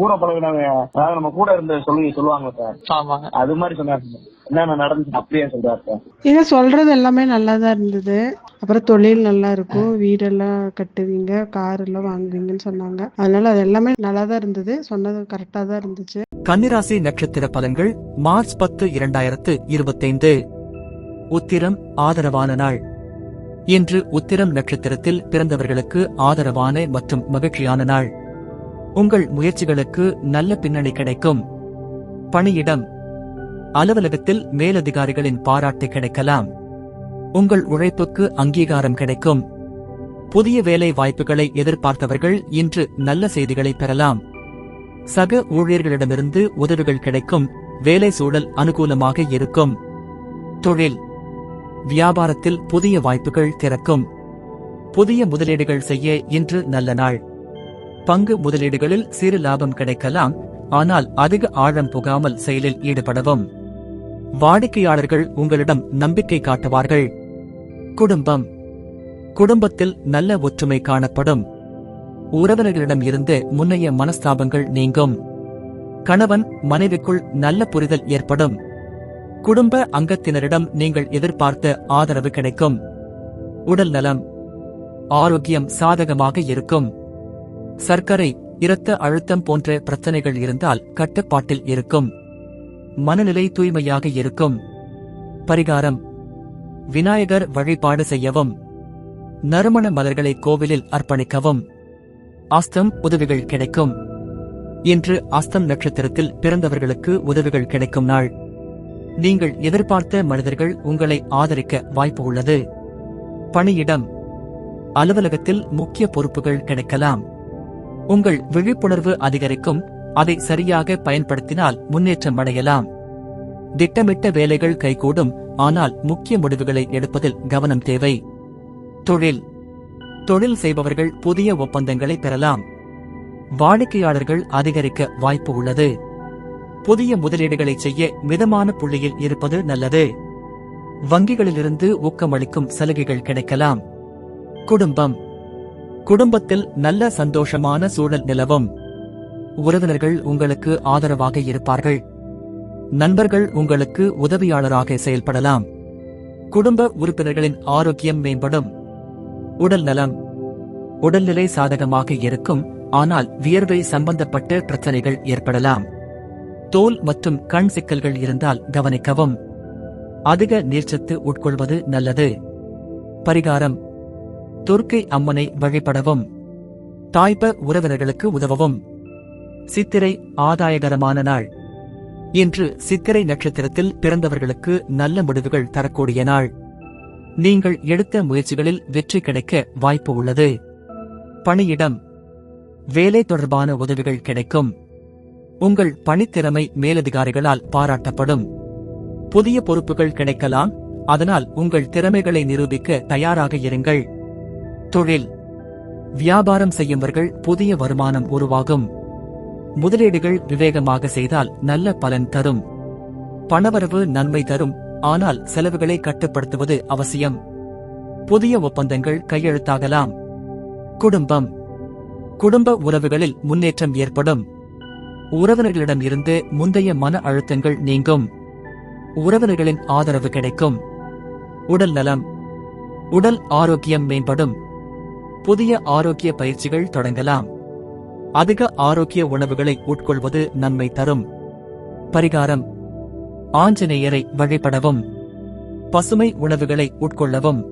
கூட பழகினவங்க அதாவது நம்ம கூட இருந்த சொல்லி சொல்லுவாங்க சார். அது மாதிரி சொன்னாரு சார். என்னென்ன நடந்துச்சு அப்படியே சொல்றாரு சார். நீங்க சொல்றது எல்லாமே நல்லா தான் இருந்தது. அப்புறம் தொழில் நல்லா இருக்கும். வீடெல்லாம் கட்டுவீங்க கார் எல்லாம் வாங்குவீங்கன்னு சொன்னாங்க. அதனால அது எல்லாமே நல்லா தான் இருந்தது. சொன்னது கரெக்டா தான் இருந்துச்சு. கன்னிராசி நட்சத்திர பலன்கள் மார்ச் பத்து இரண்டாயிரத்து இருபத்தைந்து. உத்திரம் ஆதரவான நாள். இன்று உத்திரம் நட்சத்திரத்தில் பிறந்தவர்களுக்கு ஆதரவான மற்றும் மகிழ்ச்சியான நாள். உங்கள் முயற்சிகளுக்கு நல்ல பின்னணி கிடைக்கும். பணியிடம். அலுவலகத்தில் மேலதிகாரிகளின் பாராட்டு கிடைக்கலாம். உங்கள் உழைப்புக்கு அங்கீகாரம் கிடைக்கும். புதிய வேலை வாய்ப்புகளை எதிர்பார்த்தவர்கள் இன்று நல்ல செய்திகளை பெறலாம். சக ஊழியர்களிடமிருந்து உதவிகள் கிடைக்கும். வேலை சூழல் அனுகூலமாக இருக்கும். தொழில். வியாபாரத்தில் புதிய வாய்ப்புகள் திறக்கும். புதிய முதலீடுகள் செய்ய இன்று நல்ல நாள். பங்கு முதலீடுகளில் சிறு லாபம் கிடைக்கலாம் ஆனால் அதிக ஆழம் புகாமல் செயலில் ஈடுபடவும். வாடிக்கையாளர்கள் உங்களிடம் நம்பிக்கை காட்டுவார்கள். குடும்பம். குடும்பத்தில் நல்ல ஒற்றுமை காணப்படும். உறவினர்களிடம் இருந்து முன்னைய மனஸ்தாபங்கள் நீங்கும். கணவன் மனைவிக்குள் நல்ல புரிதல் ஏற்படும். குடும்ப அங்கத்தினரிடம் நீங்கள் எதிர்பார்த்த ஆதரவு கிடைக்கும். உடல் நலம். ஆரோக்கியம் சாதகமாக இருக்கும். சர்க்கரை இரத்த அழுத்தம் போன்ற பிரச்சனைகள் இருந்தால் கட்டுப்பாட்டில் இருக்கும். மனநிலை தூய்மையாக இருக்கும். பரிகாரம். விநாயகர் வழிபாடு செய்யவும். நறுமண மலர்களை கோவிலில் அர்ப்பணிக்கவும். அஸ்தம் உதவிகள் கிடைக்கும். இன்று அஸ்தம் நட்சத்திரத்தில் பிறந்தவர்களுக்கு உதவிகள் கிடைக்கும் நாள். நீங்கள் எதிர்பார்த்த மனிதர்கள் உங்களை ஆதரிக்க வாய்ப்பு உள்ளது. பணியிடம். அலுவலகத்தில் முக்கிய பொறுப்புகள் கிடைக்கலாம். உங்கள் விழிப்புணர்வு அதிகரிக்கும். அதை சரியாக பயன்படுத்தினால் முன்னேற்றம் அடையலாம். திட்டமிட்ட வேலைகள் கைகூடும். ஆனால் முக்கிய முடிவுகளை எடுப்பதில் கவனம் தேவை. தொழில். தொழில் செய்பவர்கள் புதிய ஒப்பந்தங்களை பெறலாம். வாடிக்கையாளர்கள் அதிகரிக்க வாய்ப்பு உள்ளது. புதிய முதலீடுகளை செய்ய மிதமான புள்ளியில் இருப்பது நல்லது. வங்கிகளிலிருந்து ஊக்கமளிக்கும் சலுகைகள் கிடைக்கலாம். குடும்பம். குடும்பத்தில் நல்ல சந்தோஷமான சூழல் நிலவும். உறவினர்கள் உங்களுக்கு ஆதரவாக இருப்பார்கள். நண்பர்கள் உங்களுக்கு உதவியாளராக செயல்படலாம். குடும்ப உறுப்பினர்களின் ஆரோக்கியம் மேம்படும். உடல் நலம் உடல்நிலை சாதகமாக இருக்கும். ஆனால் வியர்வை சம்பந்தப்பட்ட பிரச்சனைகள் ஏற்படலாம். தோல் மற்றும் கண் சிக்கல்கள் இருந்தால் கவனிக்கவும். அதிக நீர்ச்சத்து உட்கொள்வது நல்லது. பரிகாரம் துர்க்கை அம்மனை வழிபடவும் தாய்ப உறவினர்களுக்கு உதவவும். சித்திரை ஆதாயகரமான நாள். இன்று சித்திரை நட்சத்திரத்தில் பிறந்தவர்களுக்கு நல்ல முடிவுகள் தரக்கூடிய நாள். நீங்கள் எடுத்த முயற்சிகளில் வெற்றி கிடைக்க வாய்ப்பு உள்ளது. பணியிடம். வேலை தொடர்பான உதவிகள் கிடைக்கும். உங்கள் பணித்திறமை மேலதிகாரிகளால் பாராட்டப்படும். புதிய பொறுப்புகள் கிடைக்கலாம். அதனால் உங்கள் திறமைகளை நிரூபிக்க தயாராக இருங்கள். தொழில். வியாபாரம் செய்யும்பவர்கள் புதிய வருமானம் உருவாகும். முதலீடுகள் விவேகமாக செய்தால் நல்ல பலன் தரும். பணவரவு நன்மை தரும் ஆனால் செலவுகளை கட்டுப்படுத்துவது அவசியம். புதிய ஒப்பந்தங்கள் கையெழுத்தாகலாம். குடும்பம். குடும்ப உறவுகளில் முன்னேற்றம் ஏற்படும். உறவினர்களிடம் இருந்து முந்தைய மன அழுத்தங்கள் நீங்கும். உறவினர்களின் ஆதரவு கிடைக்கும். உடல் நலம். உடல் ஆரோக்கியம் மேம்படும். புதிய ஆரோக்கிய பயிற்சிகள் தொடங்கலாம். அதிக ஆரோக்கிய உணவுகளை உட்கொள்வது நன்மை தரும். பரிகாரம். ஆஞ்சநேயரை வழிபடவும். பசுமை உணவுகளை உட்கொள்ளவும்.